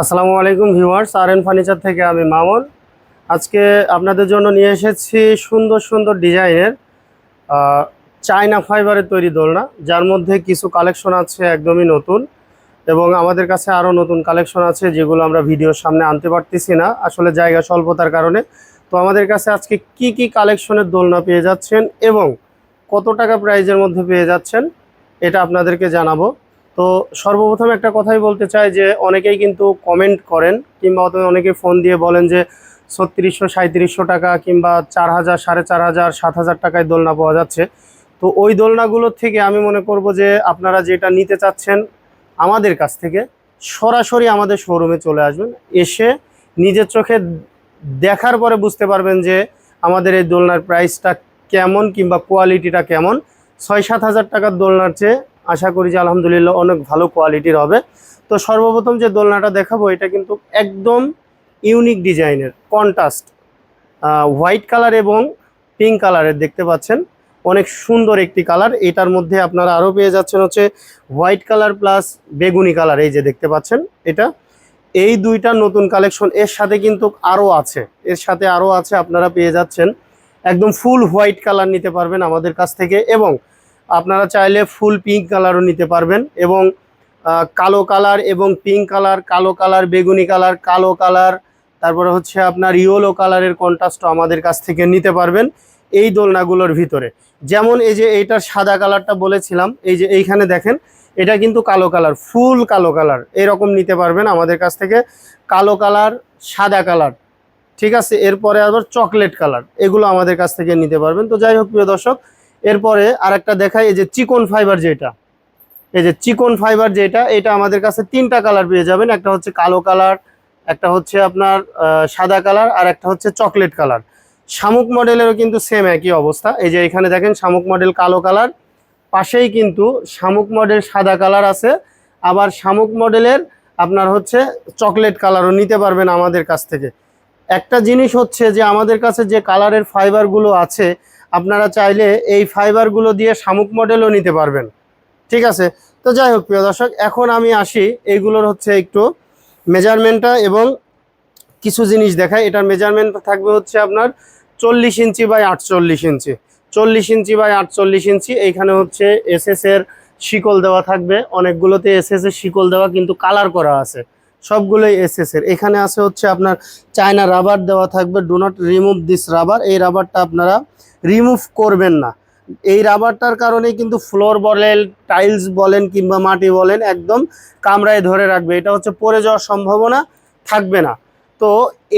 আসসালামু আলাইকুম ভিউয়ার্স আর N furniture থেকে আমি মামুন। আজকে আপনাদের জন্য নিয়ে এসেছি সুন্দর সুন্দর ডিজাইনের চায়না ফাইবারের তৈরি দোলনা, যার মধ্যে কিছু কালেকশন আছে একদমই নতুন এবং আমাদের কাছে আরও নতুন কালেকশন আছে যেগুলো আমরা ভিডিওর সামনে আনতে পারতেছি না, আসলে জায়গা স্বল্পতার কারণে। তো আমাদের কাছে আজকে কি কি কালেকশনের দোলনা পেয়ে যাচ্ছেন এবং কত টাকা প্রাইজের মধ্যে পেয়ে যাচ্ছেন, এটা আপনাদেরকে জানাব। তো সর্বপ্রথম একটা কথাই বলতে চাই যে অনেকেই কিন্তু কমেন্ট করেন কিংবা অথবা অনেকে ফোন দিয়ে বলেন যে ছত্রিশশো সাঁত্রিশশো টাকা কিংবা চার হাজার, সাড়ে চার হাজার, সাত হাজার টাকায় দোলনা পাওয়া যাচ্ছে। তো ওই দোলনাগুলোর থেকে আমি মনে করব যে আপনারা যেটা নিতে চাচ্ছেন আমাদের কাছ থেকে সরাসরি আমাদের শোরুমে চলে আসবেন। এসে নিজের চোখে দেখার পরে বুঝতে পারবেন যে আমাদের এই দোলনার প্রাইসটা কেমন কিংবা কোয়ালিটিটা কেমন। ছয়, সাত হাজার টাকার দোলনার চেয়ে আশা করি যে আলহামদুলিল্লাহ অনেক ভালো কোয়ালিটির হবে। তো সর্বপ্রথম যে দোলনাটা দেখাবো, এটা কিন্তু একদম ইউনিক ডিজাইনের, কন্ট্রাস্ট হোয়াইট কালার এবং পিঙ্ক কালারের দেখতে পাচ্ছেন। অনেক সুন্দর একটি কালার। এটার মধ্যে আপনারা আরও পেয়ে যাচ্ছেন হচ্ছে হোয়াইট কালার প্লাস বেগুনি কালার, এই যে দেখতে পাচ্ছেন এটা। এই দুইটা নতুন কালেকশন এর সাথে কিন্তু আরও আছে, এর সাথে আরও আছে, আপনারা পেয়ে যাচ্ছেন। একদম ফুল হোয়াইট কালার নিতে পারবেন আমাদের কাছ থেকে এবং আপনারা চাইলে ফুল পিঙ্ক কালারও নিতে পারবেন এবং কালো কালার এবং পিঙ্ক কালার কালো কালার বেগুনি কালার কালো কালার তারপরে হচ্ছে আপনার ইয়েলো কালারের কন্ট্রাস্টও আমাদের কাছ থেকে নিতে পারবেন এই দোলনাগুলোর ভিতরে। যেমন এই যে এইটার সাদা কালারটা বলেছিলাম, এই যে এইখানে দেখেন, এটা কিন্তু কালো কালার ফুল কালো কালার এরকম নিতে পারবেন আমাদের কাছ থেকে। কালো কালার সাদা কালার ঠিক আছে? এরপরে আবার চকলেট কালার এগুলো আমাদের কাছ থেকে নিতে পারবেন। তো যাই হোক, প্রিয় দর্শক এরপরে আরেকটা দেখাই, এই যে চিকন ফাইবার যেটা। এই যে চিকন ফাইবার যেটা, এটা আমাদের কাছে তিনটা কালার পেয়ে যাবেন। একটা হচ্ছে কালো কালার একটা হচ্ছে আপনার সাদা কালার আর একটা হচ্ছে চকলেট কালার শামুক মডেলেরও কিন্তু সেম একই অবস্থা। এই যে এখানে দেখেন, শামুক মডেল কালো কালার পাশেই কিন্তু শামুক মডেল সাদা কালার আছে। আবার শামুক মডেলের আপনার হচ্ছে চকলেট কালারও নিতে পারবেন আমাদের কাছ থেকে। একটা জিনিস হচ্ছে যে, আমাদের কাছে যে কালারের ফাইবারগুলো আছে আপনারা চাইলে এই ফাইবারগুলো দিয়ে শামুক মডেলও নিতে পারবেন। ঠিক আছে? তো যাই হোক, প্রিয় দর্শক, এখন আমি আসি। এইগুলোর হচ্ছে একটু মেজারমেন্টটা এবং কিছু জিনিস দেখাই। এটার মেজারমেন্ট থাকবে হচ্ছে আপনার চল্লিশ ইঞ্চি বাই আটচল্লিশ ইঞ্চি। চল্লিশ ইঞ্চি বাই আটচল্লিশ ইঞ্চি, এইখানে হচ্ছে এসএস এর শিকল দেওয়া থাকবে। অনেকগুলোতে এসএস এর শিকল দেওয়া, কিন্তু কালার করা আছে। সবগুলোই এসএস এর। এখানে আছে হচ্ছে আপনার চায়না রাবার দেওয়া থাকবে। Do not remove this rubber এই রাবারটা আপনারা রিমুভ করবেন না। এই রাবারটার কারণে কিন্তু ফ্লোর বলেন টাইলস বলেন কিংবা মাটি বলেন একদম কামড়ায় ধরে রাখবে। এটা হচ্ছে পড়ে যাওয়ার সম্ভাবনা থাকবে না। তো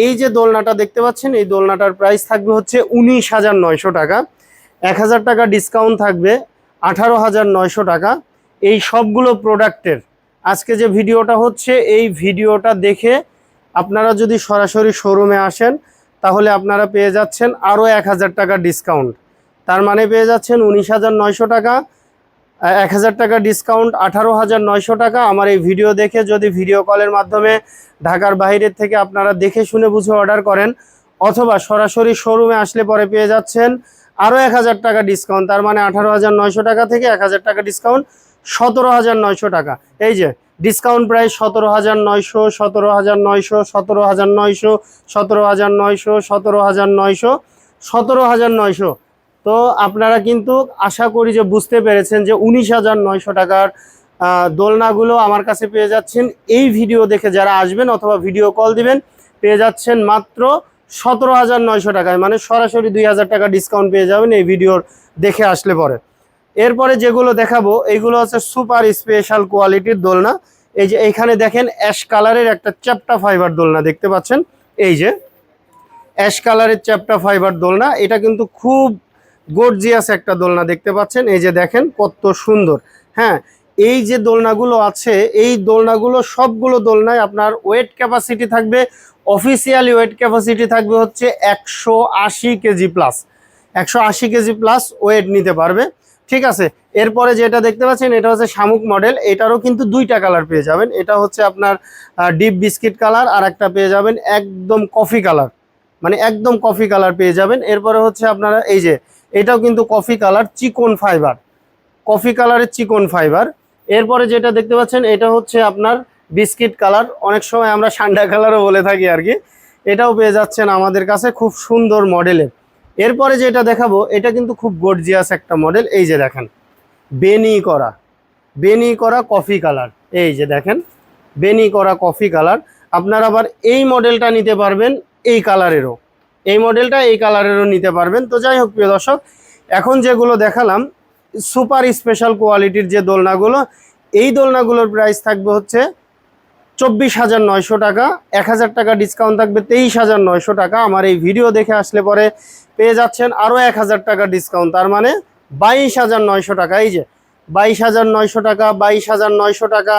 এই যে দোলনাটা দেখতে পাচ্ছেন, এই দোলনাটার প্রাইস থাকবে হচ্ছে উনিশ হাজার নয়শো টাকা। এক হাজার টাকা ডিসকাউন্ট থাকবে আঠারো হাজার নয়শো টাকা। এই সবগুলো প্রোডাক্টের আজকে যে ভিডিওটা হচ্ছে, এই ভিডিওটা দেখে আপনারা যদি সরাসরি শোরুমে আসেন তাহলে আপনারা পেয়ে যাচ্ছেন আরও এক হাজার টাকা ডিসকাউন্ট তার মানে পেয়ে যাচ্ছেন উনিশ হাজার নয়শো টাকা। এক হাজার টাকা ডিসকাউন্ট আঠারো হাজার নয়শো টাকা। আমার এই ভিডিও দেখে যদি ভিডিও কলের মাধ্যমে ঢাকার বাইরের থেকে আপনারা দেখে শুনে বুঝে অর্ডার করেন, অথবা সরাসরি শোরুমে আসলে পরে পেয়ে যাচ্ছেন আরও এক হাজার টাকা ডিসকাউন্ট তার মানে আঠারো হাজার নয়শো টাকা থেকে এক হাজার টাকা ডিসকাউন্ট সতেরো হাজার নয়শো টাকা। এই যে ডিসকাউন্ট প্রাইস সতেরো হাজার নয়শো, সতেরো হাজার নয়শো, সতেরো হাজার নয়শো, সতেরো হাজার নয়শো, সতেরো হাজার নয়শো, সতেরো হাজার নয়শো। তো আপনারা কিন্তু আশা করি যে বুঝতে পেরেছেন যে উনিশ হাজার নয়শো টাকার দোলনাগুলো আমার কাছে পেয়ে যাচ্ছেন। এই ভিডিও দেখে যারা আসবেন অথবা ভিডিও কল দিবেন, পেয়ে যাচ্ছেন মাত্র সতেরো হাজার নয়শো টাকায়। মানে সরাসরি দুই হাজার টাকা ডিসকাউন্ট পেয়ে যাবেন এই ভিডিওর দেখে আসলে পরে। এরপরে যেগুলো দেখাবো এইগুলো হচ্ছে সুপার স্পেশাল কোয়ালিটির দোলনা। এই যে এইখানে দেখেন অ্যাশ কালারের একটা চ্যাপটা ফাইবার দোলনা দেখতে পাচ্ছেন। এই যে অ্যাশ কালারের চ্যাপটা ফাইবার দোলনা, এটা কিন্তু খুব গর্জিয়াস একটা দোলনা দেখতে পাচ্ছেন। এই যে দেখেন কত সুন্দর। হ্যাঁ এই যে দোলনাগুলো আছে, এই দোলনাগুলো সবগুলো দোলনায় আপনার ওয়েট ক্যাপাসিটি থাকবে, অফিসিয়ালি ওয়েট ক্যাপাসিটি থাকবে হচ্ছে একশো আশি কেজি প্লাস। একশো আশি কেজি প্লাস ওয়েট নিতে পারবে। ঠিক আছে? এরপরে যেটা দেখতে পাচ্ছেন, এটা হচ্ছে শামুক মডেল এটারও কিন্তু দুইটা কালার পেয়ে যাবেন। এটা হচ্ছে আপনার ডিপ বিস্কিট কালার আর একটা পেয়ে যাবেন একদম কফি কালার মানে একদম কফি কালার পেয়ে যাবেন। এরপরে হচ্ছে আপনারা, এই যে, এটাও কিন্তু কফি কালার চিকন ফাইবার কফি কালারের চিকন ফাইবার এরপরে যেটা দেখতে পাচ্ছেন, এটা হচ্ছে আপনার বিস্কিট কালার অনেক সময় আমরা সান্ডা কালারও বলে থাকি আর কি। এটাও পেয়ে যাচ্ছেন আমাদের কাছে খুব সুন্দর মডেলের এরপরে যেটা দেখাবো, এটা কিন্তু খুব গর্জিয়াস একটা মডেল এই যে দেখেন, বেনি করা বেনি করা কফি কালার এই যে দেখেন, বেনি করা কফি কালার আপনারা আবার এই মডেলটা নিতে পারবেন এই কালারেরও এই মডেলটা এই কালারেরও নিতে পারবেন। তো যাই হোক, প্রিয় দর্শক, এখন যেগুলো দেখালাম সুপার স্পেশাল কোয়ালিটির যে দোলনাগুলো, এই দোলনাগুলোর প্রাইস থাকবে হচ্ছে চব্বিশ হাজার নয়শো টাকা। এক হাজার টাকা ডিসকাউন্ট থাকবে তেইশ হাজার নয়শো টাকা। আমার এই ভিডিও দেখে আসলে পরে পেয়ে যাচ্ছেন আরও এক হাজার টাকা ডিসকাউন্ট তার মানে বাইশ হাজার নয়শো টাকা। এই যে বাইশ হাজার নয়শো টাকা, বাইশ হাজার নয়শো টাকা,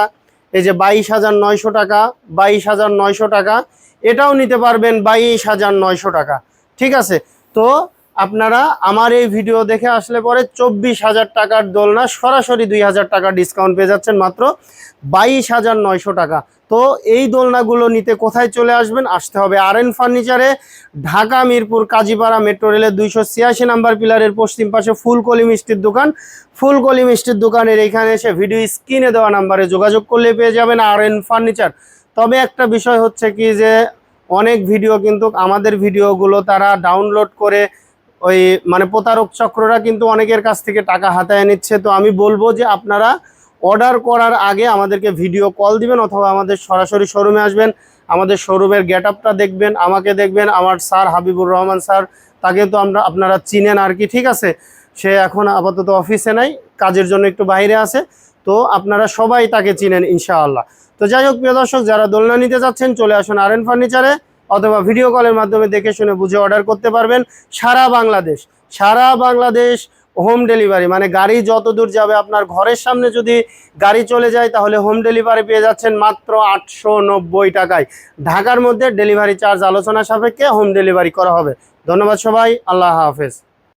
এই যে বাইশ হাজার নয়শো টাকা, বাইশ হাজার নয়শো টাকা, এটাও নিতে পারবেন বাইশ হাজার নয়শো টাকা। ঠিক আছে? তো আপনারা আমার এই ভিডিও দেখে আসলে পরে চব্বিশ হাজার টাকার দোলনা সরাসরি দুই হাজার টাকা ডিসকাউন্ট পেয়ে যাচ্ছেন মাত্র বাইশ হাজার নয়শো টাকা। তো এই দোলনাগুলো নিতে কোথায় চলে আসবেন? আসতে হবে আর এন ফার্নিচারে, ঢাকা, মিরপুর, কাজীপাড়া মেট্রো রেলের দুইশো ছিয়াশি নাম্বার পিলারের পশ্চিম পাশে ফুলকলি মিষ্টির দোকান। ফুলকলি মিষ্টির দোকানের এখানে এসে ভিডিও স্ক্রিনে দেওয়া নাম্বারে যোগাযোগ করলে পেয়ে যাবেন আর এন ফার্নিচার। তবে একটা বিষয় হচ্ছে কি যে, অনেক ভিডিও কিন্তু আমাদের ভিডিওগুলো তারা ডাউনলোড করে ওই মানে প্রতারক চক্ররা কিন্তু অনেকের কাছ থেকে টাকা হাতায় নিচ্ছে। তো আমি বলব যে আপনারা অর্ডার করার আগে আমাদেরকে ভিডিও কল দিবেন অথবা আমাদের সরাসরি শোরুমে আসবেন। আমাদের শোরুমের গেট আপটা দেখবেন, আমাকে দেখবেন, আমার স্যার হাবিবুর রহমান স্যার, তাকে তো আমরা, আপনারা চিনেন আর কি, ঠিক আছে? সে এখন আপাতত অফিসে নাই, কাজের জন্য একটু বাইরে আছে, তো আপনারা সবাই তাকে চিনেন ইনশাআল্লাহ। তো যাই হোক, প্রিয় দর্শক, যারা দোলনা নিতে যাচ্ছেন, চলে আসুন আর এন ফার্নিচারে অথবা ভিডিও কলের মাধ্যমে দেখে শুনে বুঝে অর্ডার করতে পারবেন সারা বাংলাদেশ। সারা বাংলাদেশ হোম ডেলিভারি মানে গাড়ি যত দূর যাবে, আপনার ঘরের সামনে যদি গাড়ি চলে যায়, তাহলে হোম ডেলিভারি পেয়ে যাচ্ছেন মাত্র আটশো নব্বই টাকায়। ঢাকার মধ্যে ডেলিভারি চার্জ আলোচনা সাপেক্ষে হোম ডেলিভারি করা হবে। ধন্যবাদ সবাই, আল্লাহ হাফেজ।